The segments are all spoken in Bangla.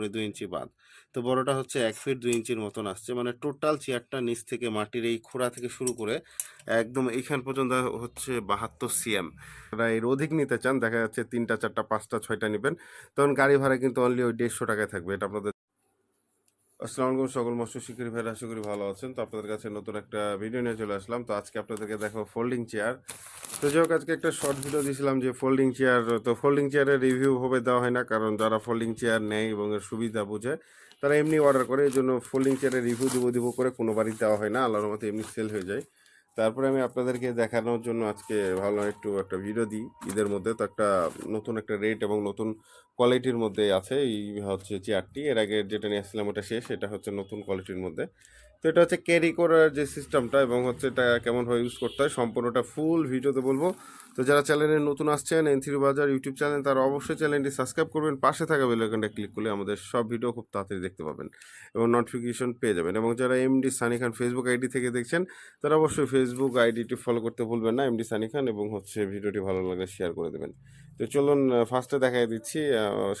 উপরে দুই ইঞ্চি বাদ তো বড়টা হচ্ছে এক ফিট দুই ইঞ্চির মতন আসছে। মানে টোটাল চেয়ারটা নিচ থেকে মাটির এই খোড়া থেকে শুরু করে একদম এইখান পর্যন্ত হচ্ছে বাহাত্তর সিএম। এর অধিক নিতে চান, দেখা যাচ্ছে তিনটা, চারটা, পাঁচটা, ছয়টা নেবেন। তখন গাড়ি ভাড়া কিন্তু অনলি ওই দেড়শো টাকায় থাকবে। এটা আপনাদের আসসালামু আলাইকুম সকল মৎস্য শিকারী ভাইরা, আশা করি ভালো আছেন। তো আপনাদের কাছে নতুন একটা ভিডিও নিয়ে চলে আসলাম। তো আজকে আপনাদেরকে দেখো ফোল্ডিং চেয়ার তো যাই হোক, আজকে একটা শর্ট ভিডিও দিয়েছিলাম যে ফোল্ডিং চেয়ার তো ফোল্ডিং চেয়ারের রিভিউ হবে দেওয়া হয় না, কারণ যারা ফোল্ডিং চেয়ার নেয় এবং এর সুবিধা বোঝে, তারা এমনি অর্ডার করে, এই জন্য ফোল্ডিং চেয়ারের রিভিউ দিব দিব করে কোনো বাড়ি দেওয়া হয় না, আল্লাহর মতো এমনি সেল হয়ে যায়। তারপরে আমি আপনাদেরকে দেখানোর জন্য আজকে ভালো একটু একটা ভিডিও দিই, ঈদের মধ্যে তো একটা নতুন একটা রেট এবং নতুন কোয়ালিটির মধ্যে আছে, এই হচ্ছে চেয়ারটি এর আগে যেটা নিয়ে আসছিলাম, ওটা শেষ, এটা হচ্ছে নতুন কোয়ালিটির মধ্যে। তো এটা হচ্ছে ক্যারি করার যে সিস্টেমটা এবং হচ্ছে এটা কেমনভাবে ইউজ করতে হয়, সম্পূর্ণটা ফুল ভিডিওতে বলব। তো যারা চ্যানেলে নতুন আসছেন N three Bazar YouTube channel তারা অবশ্যই চ্যানেলটি সাবস্ক্রাইব করবেন। পাশে থাকা বেলাইকনটা ক্লিক করলে আমাদের সব ভিডিও খুব তাড়াতাড়ি দেখতে পাবেন এবং নোটিফিকেশন পেয়ে যাবেন। এবং যারা MD Sunny Khan Facebook ID থেকে দেখছেন, তারা অবশ্যই ফেসবুক আইডিটি ফলো করতে ভুলবেন না এমডি সানি খান এবং হচ্ছে ভিডিওটি ভালো লাগলে শেয়ার করে দেবেন। তো চলুন ফার্স্টে দেখাই দিচ্ছি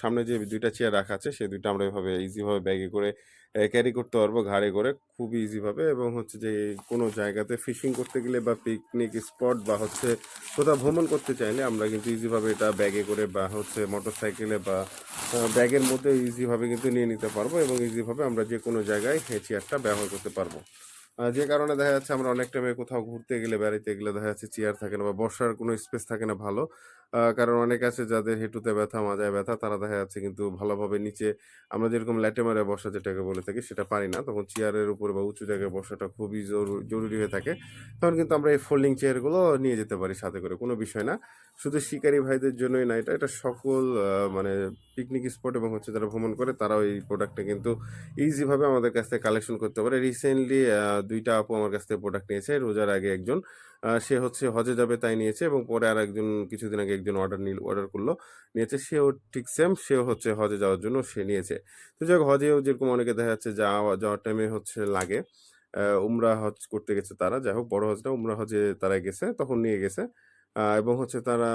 সামনে যে দুইটা চেয়ার রাখা আছে, সেই দুইটা আমরা এভাবে ইজিভাবে ব্যাগে করে ক্যারি করতে পারব ঘাড়ে করে খুব ইজিভাবে এবং হচ্ছে যে কোনো জায়গাতে ফিশিং করতে গেলে বা পিকনিক স্পট বা হচ্ছে কোথাও ভ্রমণ করতে চাইলে আমরা কিন্তু ইজিভাবে এটা ব্যাগে করে বা হচ্ছে মোটর সাইকেলে বা ব্যাগের মধ্যে ইজিভাবে কিন্তু নিয়ে নিতে পারব এবং ইজিভাবে আমরা যে কোনো জায়গায় এই চেয়ারটা ব্যবহার করতে পারব। যে কারণে দেখা যাচ্ছে আমরা অনেক টাইমে কোথাও ঘুরতে গেলে, বেড়াইতে গেলে দেখা যাচ্ছে চেয়ার থাকে না বা বসার কোনো স্পেস থাকে না ভালো। কারণ অনেক আছে যাদের হেঁটুতে ব্যথা, মাজায় ব্যথা, তারা দেখা যাচ্ছে কিন্তু ভালোভাবে নিচে আমরা যেরকম ল্যাটে মারে বসা যেটাকে বলে থাকি সেটা পারি না। তখন চেয়ারের উপরে বা উঁচু জায়গায় বসাটা খুবই জরু- জরুরি হয়ে থাকে। তখন কিন্তু আমরা এই ফোল্ডিং চেয়ারগুলো নিয়ে যেতে পারি সাথে করে, কোনো বিষয় না। শুধু শিকারী ভাইদের জন্যই না, এটা এটা সকল মানে পিকনিক স্পট এবং হচ্ছে যারা ভ্রমণ করে তারাও এই প্রোডাক্টটা কিন্তু ইজিভাবে আমাদের কাছ থেকে কালেকশন করতে পারে। রিসেন্টলি দুইটা আপু আমার কাছ থেকে প্রোডাক্ট নিয়েছে, রোজার আগে একজন। সে হচ্ছে হজে যাবে তাই নিয়েছে এবং পরে আর একজন, কিছুদিন আগে একজন অর্ডার নিল অর্ডার করল, নিয়েছে। সেও ঠিক সেম সেও হচ্ছে হজে যাওয়ার জন্য সে নিয়েছে। তো যাই হোক, হজেও যেরকম অনেকে দেখা যাচ্ছে যাওয়া, যাওয়ার টাইমে হচ্ছে লাগে। উমরা হজ করতে গেছে তারা। যাই হোক, বড় হজটা উমরা হজে তারা গেছে, তখন নিয়ে গেছে। এবং হচ্ছে তারা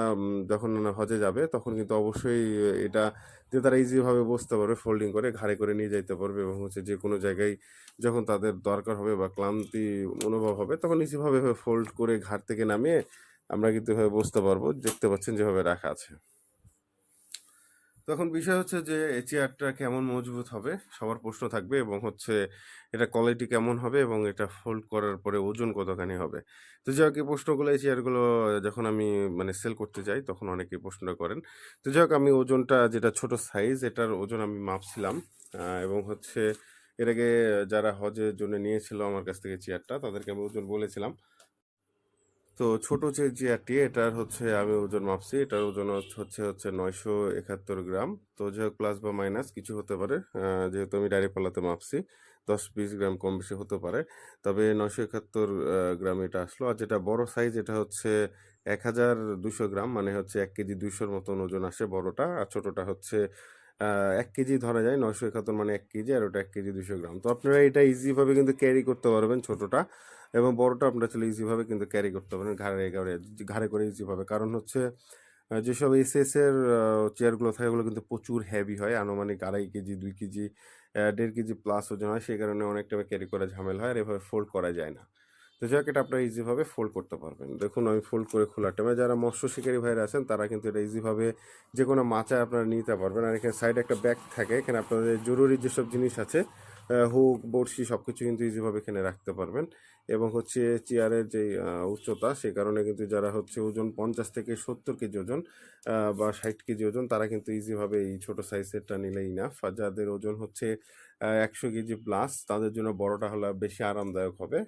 যখন হজে যাবে, তখন কিন্তু অবশ্যই এটা যে তারা ইজিভাবে বসতে পারবে ফোল্ডিং করে ঘাড়ে করে নিয়ে যাইতে পারবে এবং হচ্ছে যে কোনো জায়গায় যখন তাদের দরকার হবে বা ক্লান্তি অনুভব হবে, তখন ইজিভাবে ফোল্ড করে ঘাড় থেকে নামিয়ে আমরা কিন্তু এভাবে বসতে পারব। দেখতে পাচ্ছেন যেভাবে রাখা আছে। তখন বিষয় হচ্ছে যে চেয়ারটা কেমন মজবুত হবে সবার প্রশ্ন থাকবে এবং হচ্ছে এটা কোয়ালিটি কেমন হবে এবং এটা ফোল্ড করার পরে ওজন কতখানি হবে। তো যাই হোক, এই প্রশ্নগুলো, এই চেয়ারগুলো যখন আমি মানে সেল করতে যাই, তখন অনেকেই প্রশ্নটা করেন। তো যাই হোক, আমি ওজনটা যেটা ছোট সাইজ এটার ওজন আমি মাপছিলাম এবং হচ্ছে এর আগে যারা হজের জন্য নিয়েছিল আমার কাছ থেকে চেয়ারটা, তাদেরকে আমি ওজন বলেছিলাম। তো ছোট যে চেয়ারটি এটার হচ্ছে আমি ওজন মাপছি। এটার ওজন হচ্ছে হচ্ছে নয়শো একাত্তর গ্রাম। তো যাই হোক প্লাস বা মাইনাস কিছু হতে পারে। যেহেতু আমি ডাইরেক্ট পাল্লাতে মাপছি, দশ বিশ গ্রাম কম বেশি হতে পারে। তবে নয়শো একাত্তর গ্রাম এটা আসলো। আর যেটা বড় সাইজ এটা হচ্ছে এক হাজার দুশো গ্রাম মানে হচ্ছে এক কেজি দুইশোর মতন ওজন আসে বড়টা। আর ছোটটা হচ্ছে এক কেজি ধরা যায়, নয়শো একাত্তর মানে এক কেজি, আর ওটা এক কেজি দুশো গ্রাম। তো আপনারা এটা ইজিভাবে কিন্তু ক্যারি করতে পারবেন ছোটটা। এবং বড়টা আপনারা চলে ইজিভাবে কিন্তু ক্যারি করতে পারেন ঘাড়ে ঘাড়ে ঘাড়ে করে ইজিভাবে কারণ হচ্ছে যেসব এসএস এর চেয়ারগুলো থাকে ওগুলো কিন্তু প্রচুর হেভি হয়, আনুমানিক আড়াই কেজি, দুই কেজি দেড় কেজি প্লাস ওজন হয়, সেই কারণে অনেকটা ক্যারি করা ঝামেলা হয় আর এভাবে ফোল্ড করা যায় না। তো জ্যাকেট আপনারা ইজিভাবে ফোল্ড করতে পারবেন। দেখুন, আমি ফোল্ড করে খোলার টাইমে যারা মৎস্য শিকারী ভাইরা আছেন, তারা কিন্তু এটা ইজিভাবে যে কোনো মাচায় আপনারা নিতে পারবেন। আর এখানে সাইডে একটা ব্যাগ থাকে, এখানে আপনাদের জরুরি যেসব জিনিস আছে হুক, বড়শি সব কিছু কিন্তু ইজিভাবে এখানে রাখতে পারবেন। এবং হচ্ছে চেয়ারের যে উচ্চতা সে কারণে কিন্তু যারা হচ্ছে ওজন পঞ্চাশ থেকে সত্তর কেজি ওজন বা ষাট কেজি ওজন, তারা কিন্তু ইজিভাবে এই ছোটো সাইজেরটা নিলেই না। যাদের ওজন হচ্ছে একশো কেজি প্লাস তাদের জন্য বড়টা হলে বেশি আরামদায়ক হবে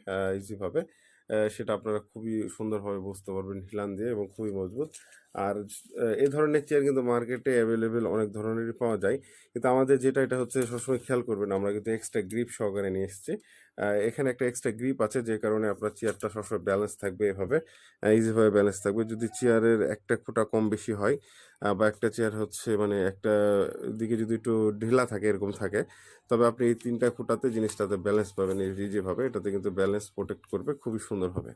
ইজিভাবে সেটা আপনারা খুবই সুন্দরভাবে বুঝতে পারবেন হিলান দিয়ে এবং খুবই মজবুত। আর এই ধরনের চেয়ার কিন্তু মার্কেটে অ্যাভেলেবেল অনেক ধরনেরই পাওয়া যায়। কিন্তু আমাদের যেটা, এটা হচ্ছে সবসময় খেয়াল করবেন, আমরা কিন্তু এক্সট্রা গ্রিপ সহকারে নিয়ে এসেছি। এখানে একটা এক্সট্রা গ্রিপ আছে, যে কারণে আপনার চেয়ারটা সবসময় ব্যালেন্স থাকবে এভাবে ইজিভাবে ব্যালেন্স থাকবে। যদি চেয়ারের একটা ফুটা কম বেশি হয় বা একটা চেয়ার হচ্ছে মানে একটা দিকে যদি একটু ঢিলা থাকে এরকম থাকে তবে আপনি এই তিনটা ফুটাতে জিনিসটাতে ব্যালেন্স পাবেন ইজিভাবে এটাতে কিন্তু ব্যালেন্স প্রোটেক্ট করবে খুবই সুন্দর হবে।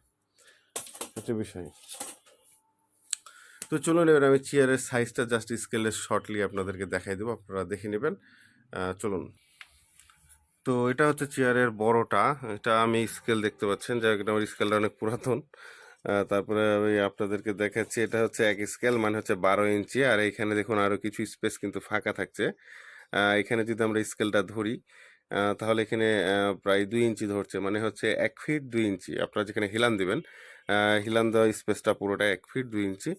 হচ্ছে বিষয়। তো চলুন এবার আমি চেয়ারের সাইজটা জাস্ট স্কেলের শর্টলি আপনাদেরকে দেখাই দেবো আপনারা দেখে নেবেন। চলুন। তো এটা হচ্ছে চেয়ারের বড়টা এটা আমি স্কেল দেখতে পাচ্ছেন হোক, আমার স্কেলটা অনেক পুরাতন। তারপরে আমি আপনাদেরকে দেখাচ্ছি, এটা হচ্ছে এক স্কেল মানে হচ্ছে বারো ইঞ্চি, আর এখানে দেখুন আরও কিছু স্পেস কিন্তু ফাঁকা থাকছে। এখানে যদি আমরা স্কেলটা ধরি তাহলে এখানে প্রায় দুই ইঞ্চি ধরছে মানে হচ্ছে এক ফিট দুই ইঞ্চি। আপনারা যেখানে হিলান দিবেন হিলান দেওয়া স্পেসটা পুরোটা এক ফিট দুই ইঞ্চি।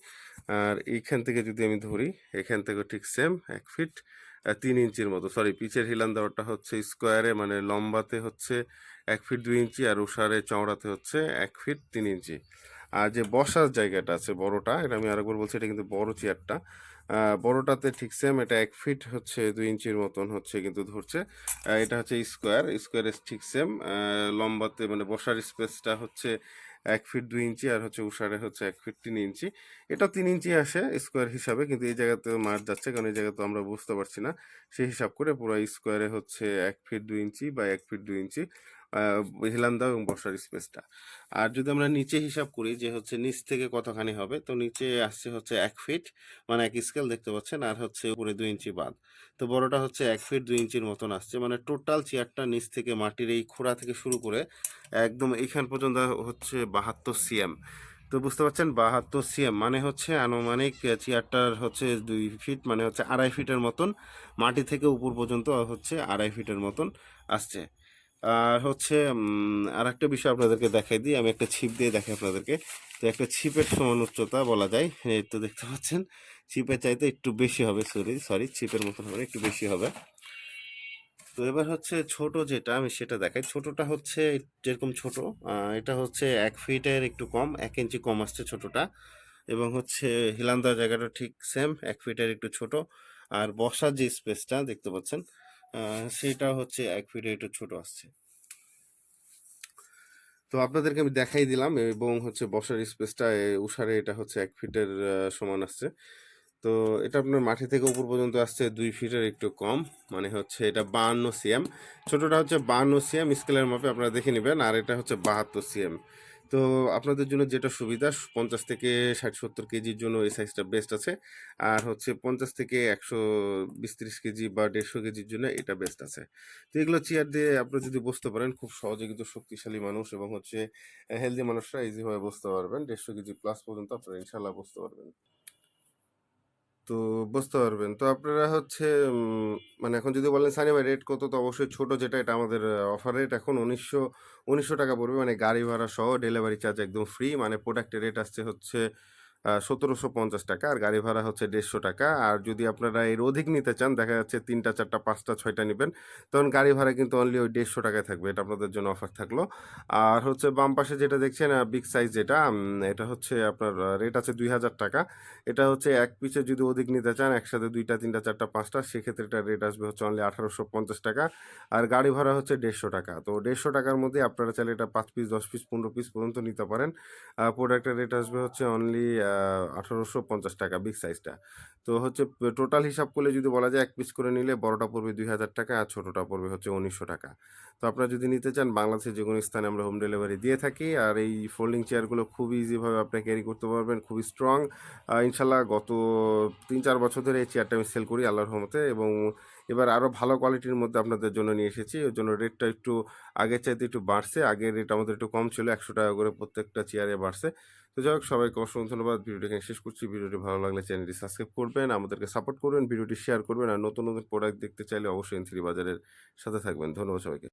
আর এইখান থেকে যদি আমি ধরি, এখান থেকে ঠিক সেম এক ফিট তিন ইঞ্চির মতো। সরি পিচের হিলান দেওয়াটা হচ্ছে স্কোয়ারে মানে লম্বাতে হচ্ছে এক ফিট দুই ইঞ্চি, আর উষারে চওড়াতে হচ্ছে এক ফিট তিন ইঞ্চি। আর যে বসার জায়গাটা আছে বড়টা, এটা আমি আরেকবার বলছি, এটা কিন্তু বড় চেয়ারটা। বড়টাতে ঠিক সেম এটা এক ফিট হচ্ছে, দুই ইঞ্চির মতন হচ্ছে কিন্তু ধরছে। এটা হচ্ছে স্কোয়ার স্কোয়ারের ঠিক সেম লম্বাতে মানে বসার স্পেসটা হচ্ছে এক ফিট দুই ইঞ্চি আর হচ্ছে উষারে হচ্ছে এক ফিট তিন ইঞ্চি। এটা তিন ইঞ্চি আসে স্কোয়ার হিসাবে, কিন্তু এই জায়গাতে মার যাচ্ছে, কারণ এই জায়গাতে আমরা বুঝতে পারছি না। সেই হিসাব করে পুরো স্কোয়ারে হচ্ছে এক ফিট দুই ইঞ্চি বা এক ফিট দুই ইঞ্চি। আহ, হিলান দাও এবং বসার স্পেসটা। আর যদি আমরা নিচে হিসাব করি যে হচ্ছে নিচ থেকে কতখানি হবে তো নিচে আসছে হচ্ছে এক ফিট মানে এক স্কেল দেখতে পাচ্ছেন আর হচ্ছে উপরে দুই ইঞ্চি বাদ তো বড়টা হচ্ছে এক ফিট দুই ইঞ্চির মতন আসছে মানে টোটাল চেয়ারটা নিচ থেকে মাটির এই খোড়া থেকে শুরু করে একদম এইখান পর্যন্ত হচ্ছে বাহাত্তর সিএম তো বুঝতে পারছেন? বাহাত্তর সিএম মানে হচ্ছে আনুমানিক চেয়ারটার হচ্ছে দুই ফিট মানে হচ্ছে আড়াই ফিটের মতন মাটি থেকে উপর পর্যন্ত হচ্ছে আড়াই ফিটের মতন আসছে। আর হচ্ছে আর একটা বিষয় আপনাদেরকে দেখাই দিই। আমি একটা ছিপ দিয়ে দেখাই আপনাদেরকে। তো একটা ছিপের সমান উচ্চতা বলা যায়। এই তো দেখতে পাচ্ছেন, ছিপের চাইতে একটু বেশি হবে সরি সরি ছিপের মতন হবে, একটু বেশি হবে। তো এবার হচ্ছে ছোট যেটা, আমি সেটা দেখাই। ছোটটা হচ্ছে যেরকম ছোট এটা হচ্ছে এক ফিটের একটু কম, এক ইঞ্চি কম আসছে ছোটটা। এবং হচ্ছে হিলান দেওয়ার জায়গাটা ঠিক সেম এক ফিটের একটু ছোট। আর বসার যে স্পেসটা দেখতে পাচ্ছেন সেটা হচ্ছে এক ফিটে একটু ছোট আসছে। তো আপনাদেরকে আমি দেখাই দিলাম এবং হচ্ছে বসার স্পেসটা উষারে এটা হচ্ছে এক ফিটের সমান আসছে। তো এটা আপনার মাটি থেকে উপর পর্যন্ত আসছে দুই ফিটের একটু কম মানে হচ্ছে এটা বাহান্ন সিএম। ছোটটা হচ্ছে বাহান্ন সিএম স্কেলের মাপে আপনারা দেখে নেবেন। আর এটা হচ্ছে বাহাত্তর সিএম। তো আপনাদের জন্য যেটা সুবিধা, পঞ্চাশ থেকে ষাট, সত্তর কেজির জন্য এই সাইজটা বেস্ট আছে। আর হচ্ছে পঞ্চাশ থেকে একশো বিশ ত্রিশ কেজি বা দেড়শো কেজির জন্য এটা বেস্ট আছে। তো এগুলো চেয়ার দিয়ে আপনারা যদি বসতে পারেন, খুব সহজে কিন্তু শক্তিশালী মানুষ এবং হচ্ছে হেলদি মানুষরা ইজিভাবে বসতে পারবেন। দেড়শো কেজি প্লাস পর্যন্ত আপনারা ইনশাল্লাহ বসতে পারবেন। তো বুঝতে পারবেন। তো আপনারা হচ্ছে মানে এখন যদি বলেন সানি ভাই রেট কত? তো অবশ্যই ছোট যেটা, এটা আমাদের অফার রেট এখন ১৯০০ ৳১৯০০ পড়বে মানে গাড়ি ভাড়া সহ ডেলিভারি চার্জ একদম ফ্রি। মানে প্রোডাক্টের রেট আসছে হচ্ছে আ ৳১৭৫০ আর গাড়ি ভাড়া হচ্ছে ৳১৫০ আর যদি আপনারা এর অধিক নিতে চান, দেখা যাচ্ছে ৩ টা ৪ টা ৫ টা ৬ টা নিবেন, তখন গাড়ি ভাড়া কিন্তু অনলি ওই দেড়শো টাকায় থাকবে। এটা আপনাদের জন্য অফার থাকল। আর হচ্ছে বাম পাশে যেটা দেখছেন বিগ সাইজ যেটা এটা হচ্ছে আপনার রেট আছে ৳২০০০ এটা হচ্ছে এক পিসে যদি অধিক নিতে চান, একসাথে ২ টা ৩ টা ৪ টা ৫ টা সেক্ষেত্রে এটার রেট আসবে হচ্ছে অনলি ৳১৮৫০ আর গাড়ি ভাড়া হচ্ছে ৳১৫০ তো দেড়শো টাকার মধ্যে আপনারা চাইলে এটা পাঁচ পিস ১০ পিস ১৫ পিস পর্যন্ত নিতে পারেন। প্রোডাক্টের রেট আসবে হচ্ছে অনলি আ ৳১৮৫০ বিগ সাইজটা। তো হচ্ছে টোটাল হিসাব করলে যদি বলা যায়, এক পিস করে নিলে বড়টা পড়বে ৳২০০০ আর ছোটোটা পড়বে হচ্ছে ৳১৯০০ তো আপনারা যদি নিতে চান, বাংলাদেশের যে কোনো স্থানে আমরা হোম ডেলিভারি দিয়ে থাকি আর এই ফোল্ডিং চেয়ারগুলো খুব ইজিভাবে আপনি ক্যারি করতে পারবেন, খুবই স্ট্রং ইনশাল্লাহ গত ৩-৪ বছর ধরে এই চেয়ারটা আমি সেল করি, আল্লাহর রহমতে এবং এবার আরও ভালো কোয়ালিটির মধ্যে আপনাদের জন্য নিয়ে এসেছি। ওই জন্য রেটটা একটু আগের চাইতে একটু বাড়ছে। আগের রেট আমাদের একটু কম ছিল ৳১০০ করে প্রত্যেকটা চেয়ারে বাড়ছে। তো যাই হোক সবাইকে অসংখ্য ধন্যবাদ। ভিডিওটি এখানে শেষ করছি। ভিডিওটি ভালো লাগলে চ্যানেলটি সাবস্ক্রাইব করবেন, আমাদেরকে সাপোর্ট করবেন, ভিডিওটি শেয়ার করবেন আর নতুন, নতুন প্রোডাক্ট দেখতে চাইলে অবশ্যই এন3 বাজারের সাথে থাকবেন। ধন্যবাদ সবাইকে।